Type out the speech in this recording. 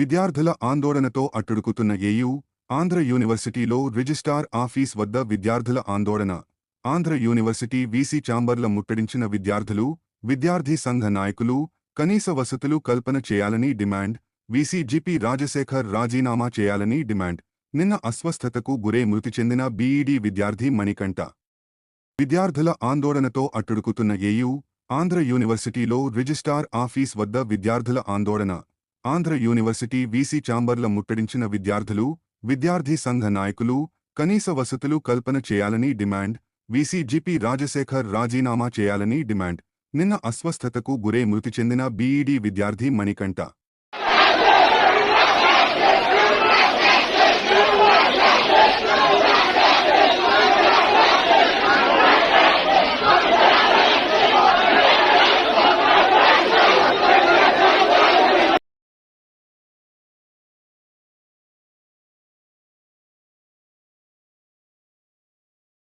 విద్యార్థుల ఆందోళనతో అట్టుడుకుతున్న ఏయూ ఆంధ్ర యూనివర్సిటీలో రిజిస్టార్ ఆఫీస్ వద్ద విద్యార్థుల ఆందోళన. ఆంధ్ర యూనివర్సిటీ వీసీ ఛాంబర్ల ముట్టడించిన విద్యార్థులు విద్యార్థి సంఘ నాయకులు కనీస వసతులు కల్పన చేయాలని డిమాండ్ వీసీ జిపి రాజశేఖర్ రాజీనామా చేయాలని డిమాండ్. నిన్న అస్వస్థతకు గురై మృతి చెందిన బీఈడీ విద్యార్థి మణికంఠ. విద్యార్థుల ఆందోళనతో అట్టుడుకుతున్న ఏయూ ఆంధ్ర యూనివర్సిటీలో రిజిస్టార్ ఆఫీస్ వద్ద విద్యార్థుల ఆందోళన. ఆంధ్ర యూనివర్సిటీ వీసీ ఛాంబర్ల ముట్టడించిన విద్యార్థులు విద్యార్థి సంఘ నాయకులు కనీస వసతులు కల్పన చేయాలని డిమాండ్ వీసీ జిపి రాజశేఖర్ రాజీనామా చేయాలని డిమాండ్. నిన్న అస్వస్థతకు గురై మృతి చెందిన బీఈడీ విద్యార్థి మణికంఠ